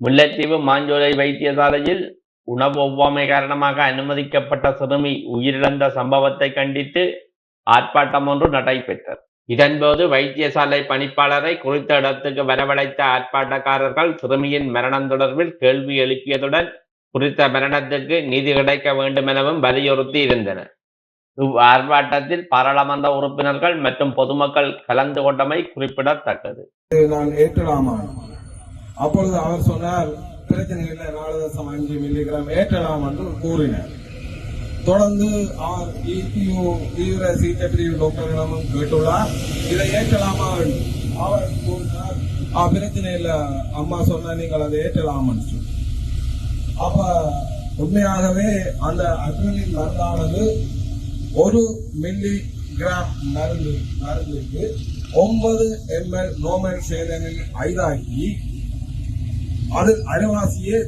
முல்லைத்தீவு மாஞ்சோலை வைத்தியசாலையில் உணவு ஒவ்வாமை காரணமாக அனுமதிக்கப்பட்ட சிறுமி உயிரிழந்த சம்பவத்தை கண்டித்து ஆர்ப்பாட்டம் ஒன்று நடைபெற்றது. இதன்போது வைத்தியசாலை பணிப்பாளரை குறித்த இடத்துக்கு வரவழைத்த ஆர்ப்பாட்டக்காரர்கள் சிறுமியின் மரணம் தொடர்பில் கேள்வி எழுப்பியதுடன் குறித்த மரணத்துக்கு நீதி கிடைக்க வேண்டும் எனவும் வலியுறுத்தி இருந்தனர். இவ் ஆர்ப்பாட்டத்தில் பாராளுமன்ற உறுப்பினர்கள் மற்றும் பொதுமக்கள் கலந்து கொண்டமை குறிப்பிடத்தக்கது. நான் ஏற்றலாமா அப்பொழுது அவர் சொன்னார் பிரச்சனை இல்லை நாலு தசம் அஞ்சு மில்லிகிராம் ஏற்றலாம் என்று கூறினார். தொடர்ந்து அவர் இபியூ தீவிர சிகிச்சை பிரிவு டாக்டர்களிடமும் கேட்டுள்ளார் இதை ஏற்றலாமா? அவர் கூறினார் ஆ பிரச்சனை இல்லை அம்மா சொன்னா நீங்கள் அதை ஏற்றலாம்னு அப்ப உண்மையாகவே அந்த அட்ரலின் மருந்தானது ஒரு மில்லி கிராம் மருந்து மருந்துக்கு ஒன்பது எம்எல் நோமல் சேதனில் ஐதாகி அது அரைவாசியே